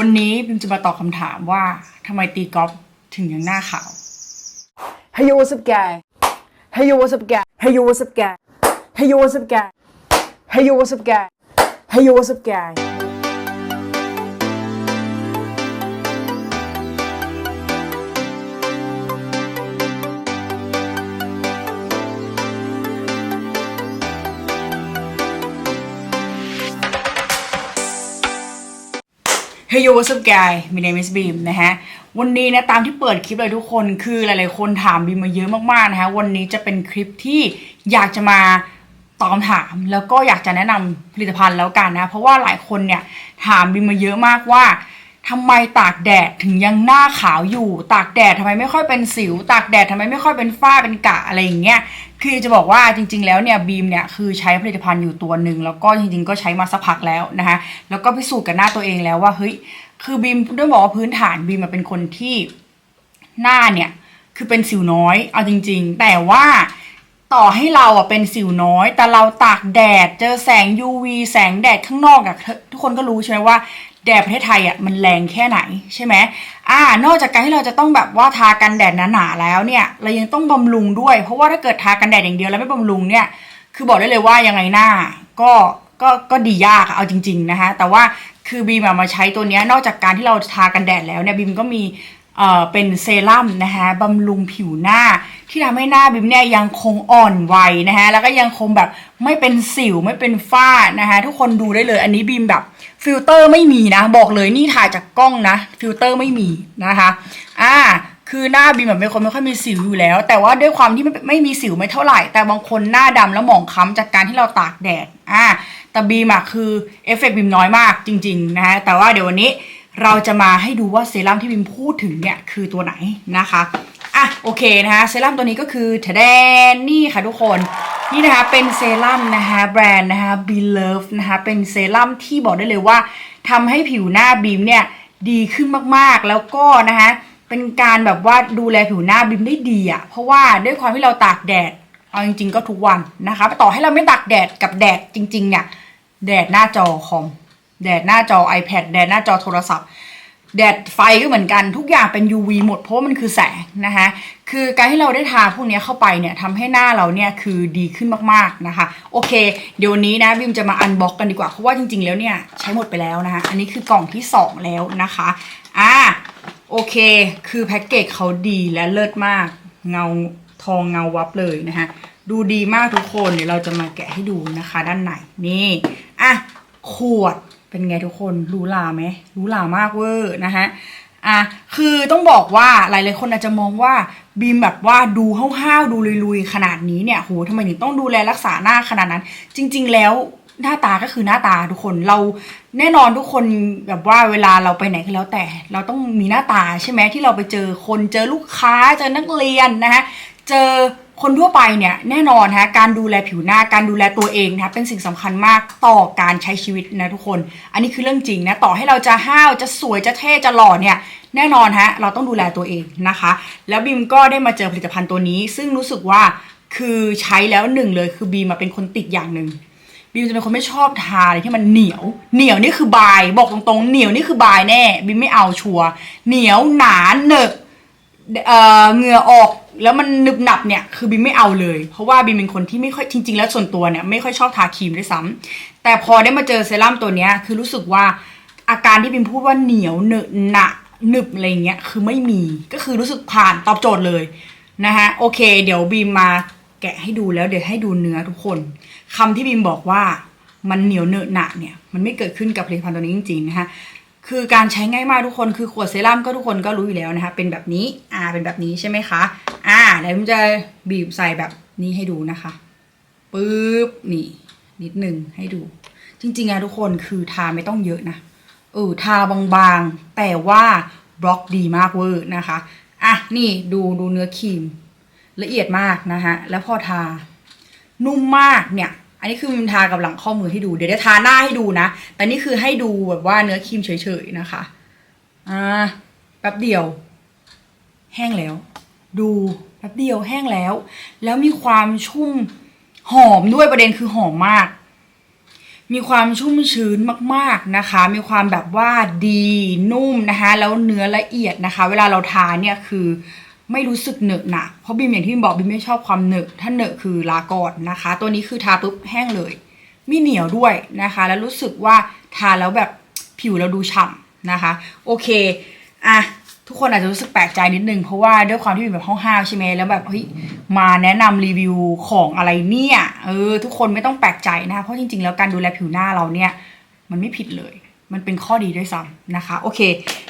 วันนี้พิมจะมาตอบคำถามว่าทำไมตีกอล์ฟถึงยังหน้าขาว Hey yo, what's up, guy? Hey yo, what's up, guy? Hey yo, what's up, guy? Hey yo, what's up, guy? Hey yo, what's up, guy? Hey yo, what's up, guy? เฮ้ยโยสบกายมีน a ม is Beam นะฮะ วันนี้นะตามที่เปิดคลิปเลยทุกคนคือหลายๆคนถามบีมมาเยอะมากๆนะฮะ วันนี้จะเป็นคลิปที่อยากจะมาตอบถามแล้วก็อยากจะแนะนำผลิตภัณฑ์แล้วกันนะ เพราะว่าหลายคนเนี่ยถามบีมมาเยอะมากว่าทำไมตากแดดถึงยังหน้าขาวอยู่ ตากแดดทำไมไม่ค่อยเป็นสิว ตากแดดทำไมไม่ค่อยเป็นฝ้าเป็นกะอะไรอย่างเงี้ย คือจะบอกว่าจริง ๆ แล้วเนี่ยบีมเนี่ยคือใช้ผลิตภัณฑ์อยู่ตัวหนึ่งแล้วก็จริง ๆ ก็ใช้มาสักพักแล้วนะคะแล้วก็พิสูจน์กับหน้าตัวเองแล้วว่าเฮ้ยคือบีมด้วยบอกว่าพื้นฐานบีมเป็นคนที่หน้าเนี่ยคือเป็นสิวน้อยเอาจริง ๆ แต่ว่าต่อให้เราอะเป็นสิวน้อย แต่เราตากแดดเจอแสง UV แสงแดดข้างนอกอะทุกคนก็รู้ใช่ไหมว่า แดดประเทศไทยอะมันแรงแค่ไหนใช่ไหมอ่านอกจากการที่เราจะต้องแบบว่าทากันแดดหนาๆแล้วเนี่ย เรายังต้องบำรุงด้วย เพราะว่าถ้าเกิดทากันแดดอย่างเดียวแล้วไม่บำรุงเนี่ย คือบอกได้เลยว่ายังไงหน้า ก็ก็ก็ดียากอะเอาจริง ๆนะคะแต่ว่าคือบีมมาใช้ตัวนี้นอกจากการที่เราทากันแดดแล้วเนี่ยบีมก็มี เอ่อเป็นเซรั่มนะคะบำรุงผิวหน้า ที่ทำให้หน้าบีมเนี่ยยังคงอ่อนวัยนะคะแล้วก็ยังคงแบบไม่เป็นสิวไม่เป็นฝ้านะคะทุกคนดูได้เลย อันนี้บีมแบบฟิลเตอร์ไม่มีนะ บอกเลยนี่ถ่ายจากกล้องนะฟิลเตอร์ไม่มีนะคะอ่าคือหน้าบีมแบบเป็นคนไม่ค่อยมีสิวอยู่แล้ว แต่ว่าด้วยความที่ไม่ไม่มีสิวไม่เท่าไหร่ แต่บางคนหน้าดำแล้วหมองคล้ำจากการที่เราตากแดดอ่าแต่บีมอะคือเอฟเฟกต์บีมน้อยมากจริง ๆ นะฮะแต่ว่าเดี๋ยววันนี้ เราจะมาให้ดูว่าเซรั่มที่บีมพูดถึงเนี่ยคือตัวไหนนะคะอะโอเคนะคะเซรั่มตัวนี้ก็คือทะแดนนี่ค่ะทุกคนนี่นะคะเป็นเซรั่มนะคะแบรนด์นะคะ Be Love นะคะเป็นเซรั่มที่บอกได้เลยว่าทำให้ผิวหน้าบีมเนี่ยดีขึ้นมากๆ แล้วก็นะคะเป็นการแบบว่าดูแลผิวหน้าบิมได้ดีอะเพราะว่าด้วยความที่เราตากแดดเอาจริง ๆ ก็ทุกวันนะคะต่อให้เราไม่ตากแดดกับแดดจริงๆเนี่ยแดดหน้าจอคอม แดดหน้าจอ iPad แดดหน้าจอโทรศัพท์แดดไฟก็เหมือนกันทุกอย่างเป็น UV หมดเพราะมันคือแสงนะคะคือการที่เราได้ทาพวกนี้เข้าไปเนี่ยทำให้หน้าเราเนี่ยคือดีขึ้นมากๆนะคะโอเค เดี๋ยวนนี้นะบิมจะมาอันบ็อกกันดีกว่าเพราะว่าจริงๆแล้วเนี่ยใช้หมดไปแล้วนะคะอันนี้คือกล่องที่ 2 แล้วนะคะอ่าโอเค คือแพ็กเกจเขาดีและเลิศมาก เงาทองเงาวับเลยนะคะดูดีมากทุกคนเดี๋ยวเราจะมาแกะให้ดูนะคะ ด้านในนี่อะขวด เป็นไงทุกคนรู้ลาไหมรู้ลามากเวอร์นะคะอะคือต้องบอกว่าหลายๆคนอาจจะมองว่าบีมแบบว่าดูห้าวๆดูลุยๆขนาดนี้เนี่ยโหทำไมถึงต้องดูแลรักษาหน้าขนาดนั้น จริง ๆ แล้วหน้าตาก็คือหน้าตาทุกคนเราแน่นอนทุกคนแบบว่าเวลาเราไปไหนก็แล้วแต่ เราต้องมีหน้าตาใช่ไหมที่เราไปเจอคนเจอลูกค้าเจอนักเรียนนะคะเจอ คนทั่วไปเนี่ยแน่นอนฮะการดูแลผิวหน้าการดูแลตัวเองนะเป็นสิ่งสำคัญมากต่อการใช้ชีวิตนะทุกคน อันนี้คือเรื่องจริงนะต่อให้เราจะห้าวจะสวยจะเท่จะหล่อเนี่ยแน่นอนฮะเราต้องดูแลตัวเองนะคะ แล้วบีมก็ได้มาเจอผลิตภัณฑ์ตัวนี้ ซึ่งรู้สึกว่าคือใช้แล้วหนึ่งเลยคือบีมมาเป็นคนติดอย่างหนึ่งบิมจะเป็นคนไม่ชอบทาอะไรที่มันเหนียว เหนียวนี่คือบาย บอกตรงๆ เหนียวนี่คือบายแน่บิมไม่เอาชัวเหนียวหนาเหนอะ เอ่อเหงื่อออกแล้วมันหนึบหนับเนี่ยคือบิมไม่เอาเลย เพราะว่าบิมเป็นคนที่ไม่ค่อยจริง ๆ แล้วส่วนตัวเนี่ยไม่ค่อยชอบทาครีมด้วยซ้ำแต่พอได้มาเจอเซรั่มตัวเนี้ยคือรู้สึกว่าอาการที่บิมพูดว่าเหนียวเนอะหนะหนึบอะไรเงี้ยคือไม่มีก็คือรู้สึกผ่านตอบโจทย์เลยนะฮะโอเค เดี๋ยวบีมมาแกะให้ดูแล้วเดี๋ยวให้ดูเนื้อทุกคนคำที่บีมบอกว่ามันเหนียวเนอะหนะเนี่ยมันไม่เกิดขึ้นกับผลิตภัณฑ์ตัวนี้จริงๆนะฮะ คือการใช้ง่ายมากทุกคนคือขวดเซรั่มก็ทุกคนก็รู้อยู่แล้วนะคะ เป็นแบบนี้ อ่า เป็นแบบนี้ใช่ไหมคะ อ่าเดี๋ยวผมจะบีบใส่แบบนี้ให้ดูนะคะปึ๊บนี่ นิดหนึ่งให้ดู จริงๆอะทุกคนคือทาไม่ต้องเยอะนะเออทาบางๆ แต่ว่าบล็อกดีมากเวอร์นะคะ อะนี่ดูดูเนื้อครีม ละเอียดมากนะคะแล้วพอทา นุ่มมากเนี่ย อันนี้คือมันทากับหลังข้อมือให้ดู เดี๋ยวจะทาหน้าให้ดูนะ แต่นี่คือให้ดูแบบว่าเนื้อครีมเฉยๆนะคะ อ่า แป๊บเดียว แห้งแล้ว ดูแป๊บเดียวแห้งแล้ว แล้วมีความชุ่มหอมด้วยประเด็นคือหอมมาก มีความชุ่มชื้นมากๆนะคะ มีความแบบว่าดีนุ่มนะคะ แล้วเนื้อละเอียดนะคะ เวลาเราทานเนี่ยคือ ไม่รู้สึกเหนอะหนะเพราะบีมอย่างที่บีมบอกบีมไม่ชอบความเหนอะถ้าเหนอะคือลาก่อนนะคะ ตัวนี้คือทาปุ๊บแห้งเลยไม่เหนียวด้วยนะคะ แล้วรู้สึกว่าทาแล้วแบบผิวเราดูฉ่ำนะคะ โอเคอะทุกคนอาจจะรู้สึกแปลกใจนิดนึง เพราะว่าด้วยความที่เป็นแบบห้องห้าวใช่ไหมแล้วแบบเฮ้ยมาแนะนำรีวิวของอะไรเนี่ยเออทุกคนไม่ต้องแปลกใจนะคะเพราะจริงๆ แล้วการดูแลผิวหน้าเราเนี่ย มันไม่ผิดเลย มันเป็นข้อดีด้วยซ้ำนะคะ โอเค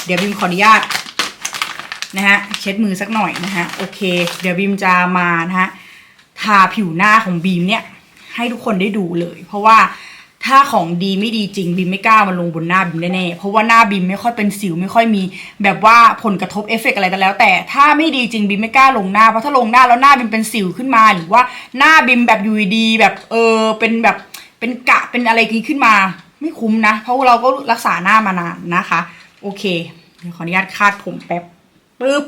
เดี๋ยวบิมขออนุญาต นะฮะเช็ดมือสักหน่อยนะฮะโอเค เดี๋ยวบิมจะมานะฮะทาผิวหน้าของบีมเนี่ยให้ทุกคนได้ดูเลย เพราะว่าถ้าของดีไม่ดีจริงบีมไม่กล้ามาลงบนหน้าบีมแน่ๆ เพราะว่าหน้าบีมไม่ค่อยเป็นสิวไม่ค่อยมี แบบว่าผลกระทบเอฟเฟกต์อะไรกันแล้ว แต่ถ้าไม่ดีจริงบีมไม่กล้าลงหน้าเพราะถ้าลงหน้าแล้วหน้าบีมเป็นสิวขึ้นมา หรือว่าหน้าบีมแบบยูดีแบบเออเป็นแบบเป็นกะเป็นอะไรขึ้นมา ไม่คุ้มนะ เพราะเราก็รักษาหน้ามานานนะคะ โอเคเดี๋ยวขออนุญาตคาดผมแป๊บ ปึ๊บ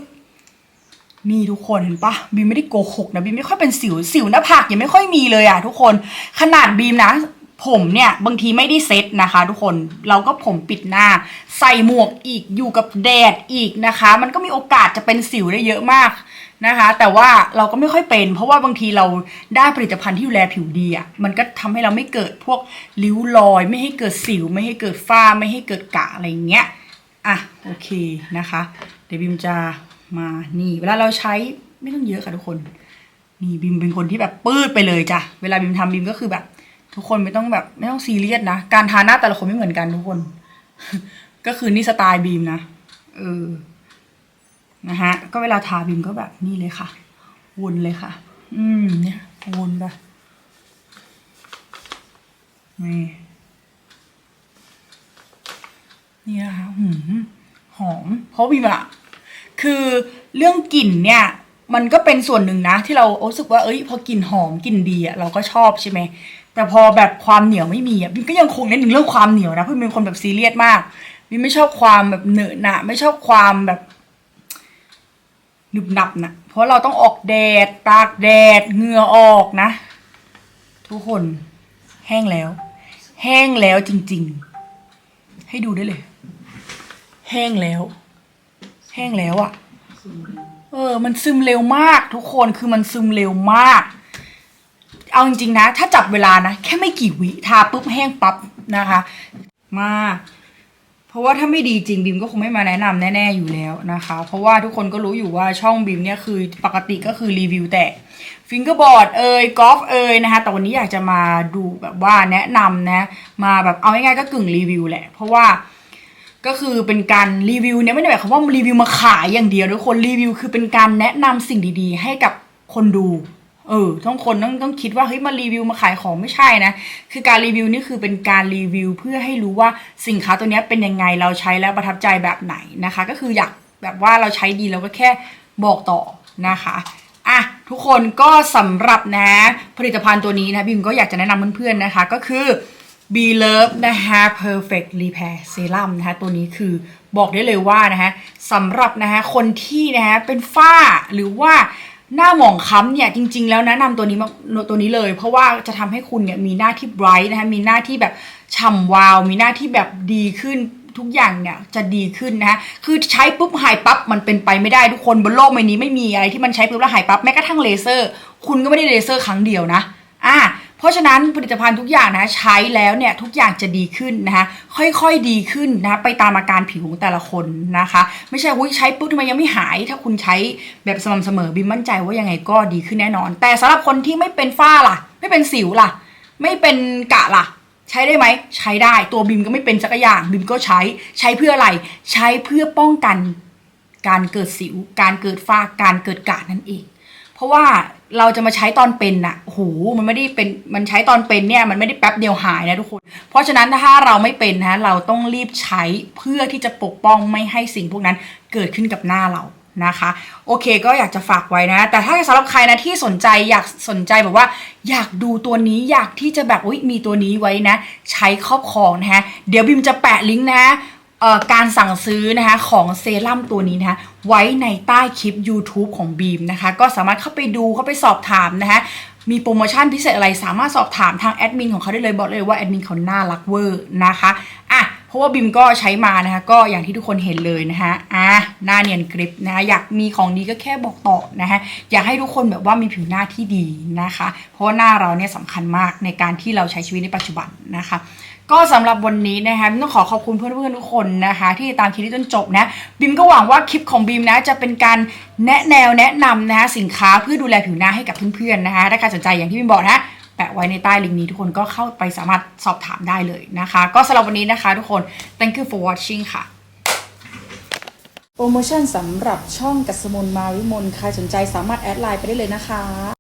นี่ทุกคนเห็นปะบีมไม่ได้โกหกนะบีมไม่ค่อยเป็นสิวสิวหน้าผากยังไม่ค่อยมีเลยอะทุกคนขนาดบีมนะผมเนี่ยบางทีไม่ได้เซ็ตนะคะ ทุกคนเราก็ผมปิดหน้า ใส่หมวกอีกอยู่กับแดดอีกนะคะ มันก็มีโอกาสจะเป็นสิวได้เยอะมากนะคะ แต่ว่าเราก็ไม่ค่อยเป็น เพราะว่าบางทีเราได้ผลิตภัณฑ์ที่ดูแลผิวดีอะมันก็ทำให้เราไม่เกิดพวกริ้วรอย ไม่ให้เกิดสิว ไม่ให้เกิดฝ้า ไม่ให้เกิดกะอะไรเงี้ยอะโอเคนะคะ เดี๋ยวบิมจะมานี่ เวลาเราใช้ไม่ต้องเยอะค่ะทุกคน นี่บิมเป็นคนที่แบบปื้ดไปเลยจ้ะเวลาบิมทำบิมก็คือแบบ ทุกคนไม่ต้องแบบไม่ต้องซีเรียสนะการทาหน้าแต่ละคนไม่เหมือนกันทุกคน ก็คือนี่สไตล์บีมนะเออนะฮะ ก็เวลาทาบีมก็แบบนี่เลยค่ะ วนเลยค่ะ อืม เนี่ยวนไปนี่นี่นะคะหืมหอม เพราะบีมอะ คือเรื่องกลิ่นเนี่ยมันก็เป็นส่วนหนึ่งนะ ที่เรารู้สึกว่าเอ้ย พอกลิ่นหอมกลิ่นดีอะเราก็ชอบใช่ไหมแต่พอแบบความเหนียวไม่มีอะบีมก็ยังคงเน้นถึงเรื่องความเหนียวนะเพราะเป็นคนแบบซีเรียสมากบีมไม่ชอบความแบบเหนอะหนะไม่ชอบความแบบหนึบหนับนะเพราะเราต้องออกแดดตากแดดเหงื่อออกนะ ทุกคนแห้งแล้ว แห้งแล้วจริง ๆ ให้ดูได้เลย แห้งแล้ว ห้งแล้วอะ่ะ เออ มันซึมเร็วมากทุกคนคือมันซึมเร็วมาก เอาจริงๆนะ ถ้าจับเวลานะ แค่ไม่กี่วิทาปุ๊บแห้งปั๊บนะคะ มากเพราะว่าถ้าไม่ดีจริงบิมก็คงไม่มาแนะนำแน่ ๆอยู่แล้วนะคะ เพราะว่าทุกคนก็รู้อยู่ว่าช่องบิมเนี่ยคือปกติก็คือรีวิวแต่ฟิงเกอร์บอร์ดเอ่ยกอล์ฟเอ่ยนะคะ แต่วันนี้อยากจะมาดูแบบว่าแนะนำนะ มาแบบเอาง่ายๆก็กึ่งรีวิวแหละ เพราะว่า ก็คือเป็นการรีวิวเนี่ยไม่ได้หมายความว่ารีวิวมาขายอย่างเดียวทุกคนรีวิวคือเป็นการแนะนำสิ่งดีๆ ให้กับคนดู เออต้องคนต้องต้องคิดว่าเฮ้ยมารีวิวมาขายของไม่ใช่นะคือการรีวิวนี่คือเป็นการรีวิว เพื่อให้รู้ว่าสินค้าตัวนี้เป็นยังไงเราใช้แล้วประทับใจแบบไหนนะคะ ก็คืออยากแบบว่าเราใช้ดีเราก็แค่บอกต่อนะคะอะทุกคนก็สำหรับนะผลิตภัณฑ์ตัวนี้นะบิมก็อยากจะแนะนำเพื่อนๆนะคะ ก็คือ B Love นะคะ Perfect Repair Serum นะคะตัวนี้คือบอกได้เลยว่านะคะสำหรับนะคะคนที่นะคะเป็นฝ้าหรือว่าหน้าหมองคล้ำเนี่ยจริง ๆ แล้วแนะนำตัวนี้มาตัวนี้เลย เพราะว่าจะทำให้คุณเนี่ยมีหน้าที่ bright นะคะมีหน้าที่แบบฉ่ำวาว มีหน้าที่แบบดีขึ้นทุกอย่างเนี่ยจะดีขึ้นนะคะคือใช้ปุ๊บหายปั๊บมันเป็นไปไม่ได้ทุกคนบนโลกใบนี้ไม่มีอะไรที่มันใช้ปุ๊บแล้วหายปั๊บแม้กระทั่งเลเซอร์ คุณก็ไม่ได้เลเซอร์ครั้งเดียวนะอะ เพราะฉะนั้นผลิตภัณฑ์ทุกอย่างนะใช้แล้วเนี่ยทุกอย่างจะดีขึ้นนะคะค่อยๆดีขึ้นนะไปตามอาการผิวของแต่ละคนนะคะ ไม่ใช่วุ้ยใช้ปุ๊บทำไมยังไม่หาย ถ้าคุณใช้แบบสม่ำเสมอบิมมั่นใจว่ายังไงก็ดีขึ้นแน่นอน แต่สำหรับคนที่ไม่เป็นฝ้าล่ะ ไม่เป็นสิวล่ะ ไม่เป็นกะล่ะ ใช้ได้ไหมใช้ได้ตัวบิมก็ไม่เป็นสักอย่างบิมก็ใช้ใช้เพื่ออะไรใช้เพื่อป้องกัน การเกิดสิว การเกิดฝ้าการเกิดกะนั่นเอง เพราะว่าเราจะมาใช้ตอนเป็นน่ะโอ้โหมันไม่ได้เป็นมันใช้ตอนเป็นเนี่ยมันไม่ได้แป๊บเดียวหายนะทุกคน เพราะฉะนั้นถ้าเราไม่เป็นนะเราต้องรีบใช้เพื่อที่จะปกป้องไม่ให้สิ่งพวกนั้นเกิดขึ้นกับหน้าเรานะคะ โอเคก็อยากจะฝากไว้นะ แต่ถ้าสำหรับใครนะที่สนใจอยากสนใจแบบว่า อยากดูตัวนี้อยากที่จะแบบอุ๊ยมีตัวนี้ไว้นะ ใช้ครอบครองนะฮะเดี๋ยวบิมจะแปะลิงก์นะ การสั่งซื้อนะคะของเซรั่มตัวนี้นะคะไว้ในใต้คลิป YouTube ของบีมนะคะ ก็สามารถเข้าไปดูเข้าไปสอบถามนะคะมีโปรโมชั่นพิเศษอะไรสามารถสอบถามทางแอดมินของเขาได้เลยบอกเลยว่าแอดมินเขาน่ารักเวอร์นะคะอะ เพราะว่าบิมก็ใช้มานะคะก็อย่างที่ทุกคนเห็นเลยนะคะอะหน้าเนียนกริปนะคะอยากมีของดีก็แค่บอกต่อนะคะอยากให้ทุกคนแบบว่ามีผิวหน้าที่ดีนะคะ เพราะว่าหน้าเราเนี่ยสำคัญมากในการที่เราใช้ชีวิตในปัจจุบันนะคะก็สำหรับวันนี้นะคะบิมต้องขอขอบคุณเพื่อนๆทุกคนนะคะ ที่ติดตามคลิปนี้จนจบนะบิมก็หวังว่าคลิปของบิมนะจะเป็นการแนะแนวแนะนำนะคะสินค้าเพื่อดูแลผิวหน้าให้กับเพื่อนๆนะคะถ้าใครสนใจอย่างที่บิมบอกนะ แปะไว้ในใต้ลิงก์นี้ทุกคนก็เข้าไปสามารถสอบถามได้เลยนะคะ ก็สำหรับวันนี้นะคะทุกคน thank you for watching ค่ะโปรโมชั่นสำหรับช่องกัสมนมาวิมลใครสนใจสามารถแอดไลน์ไปได้เลยนะคะ